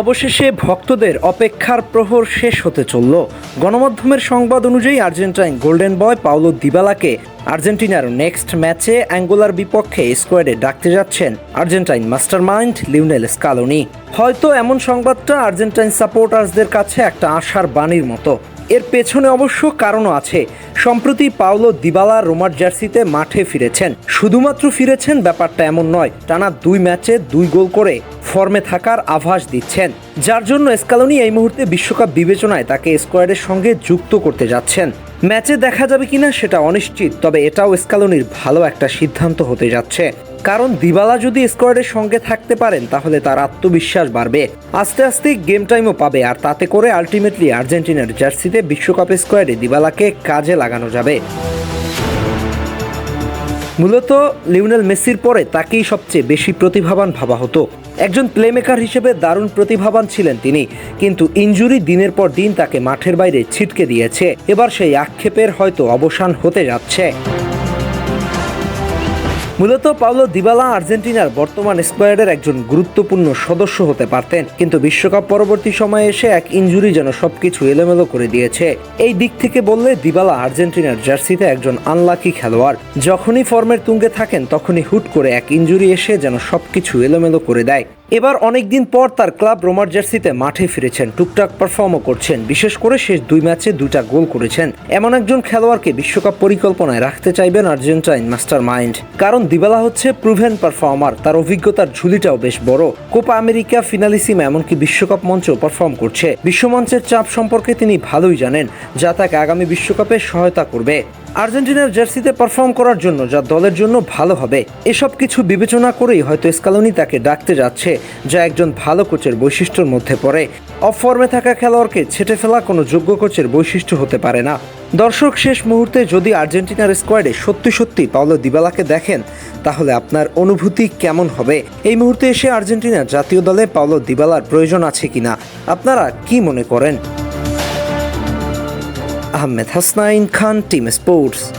অবশেষে ভক্তদের অপেক্ষার প্রহর শেষ হতে চলল। গণমাধ্যমের সংবাদ অনুযায়ী আর্জেন্টাইন গোল্ডেন বয় পাউলো দিবালাকে আর্জেন্টিনার নেক্সট ম্যাচে অ্যাঙ্গোলার বিপক্ষে স্কোয়াডে ডাকতে যাচ্ছেন আর্জেন্টাইন মাস্টারমাইন্ড লিউনেল স্কালোনি। হয়তো এমন সংবাদটা আর্জেন্টাইন সাপোর্টার্সদের কাছে একটা আশার বাণীর মতো। এর পেছনে অবশ্য কারণও আছে। সম্প্রতি পাওলো দিবালা রোমার জার্সিতে মাঠে ফিরেছেন। শুধুমাত্র ফিরেছেন ব্যাপারটা এমন নয়, টানা দুই ম্যাচে দুই গোল করে ফর্মে থাকার আভাস দিচ্ছেন। যার জন্য স্কালোনি এই মুহূর্তে বিশ্বকাপ বিবেচনায় তাকে স্কোয়াডের সঙ্গে যুক্ত করতে যাচ্ছেন। ম্যাচে দেখা যাবে কিনা সেটা অনিশ্চিত, তবে এটাও স্কালোনির ভালো একটা সিদ্ধান্ত হতে যাচ্ছে। কারণ দিবালা যদি স্কোয়াডের সঙ্গে থাকতে পারেন, তাহলে তার আত্মবিশ্বাস বাড়বে। আস্তে আস্তে গেম টাইমও পাবে, আর তাতে করে আলটিমেটলি আর্জেন্টিনার জার্সিতে বিশ্বকাপ স্কোয়াডে দিবালাকে কাজে লাগানো যাবে। মূলত লিওনেল মেসির পরে তাকেই সবচেয়ে বেশি প্রতিভাবান ভাবা হতো। একজন প্লেমেকার হিসেবে দারুণ প্রতিভাবান ছিলেন তিনি, কিন্তু ইনজুরি দিনের পর দিন তাকে মাঠের বাইরে ছিটকে দিয়েছে। এবার সেই আক্ষেপের হয়তো অবসান হতে যাচ্ছে। মূলত পাওলো দিবালা আর্জেন্টিনার বর্তমান স্কোয়াডের একজন গুরুত্বপূর্ণ সদস্য হতে পারতেন, কিন্তু বিশ্বকাপ পরবর্তী সময়ে এসে এক ইঞ্জুরি যেন সবকিছু এলোমেলো করে দিয়েছে। এই দিক থেকে বললে দিবালা আর্জেন্টিনার জার্সিতে একজন আনলাকি খেলোয়াড়। যখনই ফর্মের তুঙ্গে থাকেন, তখনই হুট করে এক ইঞ্জুরি এসে যেন সবকিছু এলোমেলো করে দেয়। এবার অনেকদিন পর তার ক্লাব রোমার জার্সিতে মাঠে ফিরেছেন। টুকটাক পারফর্মও করছেন। বিশেষ করে শেষ দুই ম্যাচে দুইটা গোল করেছেন। এমন একজন খেলোয়াড়কে বিশ্বকাপ পরিকল্পনায় রাখতে চাইবেন আর্জেন্টাইন মাস্টার মাইন্ড কারণ দিবালা হচ্ছে প্রুভেন পারফর্মার তার অভিজ্ঞতার ঝুলিটাও বেশ বড়। কোপা আমেরিকা ফিনালিসিম এমনকি বিশ্বকাপ মঞ্চেও পারফর্ম করছে। বিশ্বমঞ্চের চাপ সম্পর্কে তিনি ভালোই জানেন, যা তাকে আগামী বিশ্বকাপে সহায়তা করবে। আর্জেন্টিনার জার্সিতে পারফর্ম করার জন্য, যা দলের জন্য ভালো হবে। এসব কিছু বিবেচনা করেই হয়তো স্কালোনি তাকে ডাকতে যাচ্ছে, যা একজন ভালো কোচের বৈশিষ্ট্যের মধ্যে পড়ে। অফ ফর্মে থাকা খেলোয়াড়কে ছেটে ফেলা কোনো যোগ্য কোচের বৈশিষ্ট্য হতে পারে না। দর্শক, শেষ মুহূর্তে যদি আর্জেন্টিনার স্কোয়াডে সত্যি সত্যি পাওলো দিবালাকে দেখেন, তাহলে আপনার অনুভূতি কেমন হবে? এই মুহূর্তে এসে আর্জেন্টিনার জাতীয় দলে পাওলো দিবালার প্রয়োজন আছে কিনা? আপনারা কি মনে করেন? Ahmed Hasnain kan Team Sports.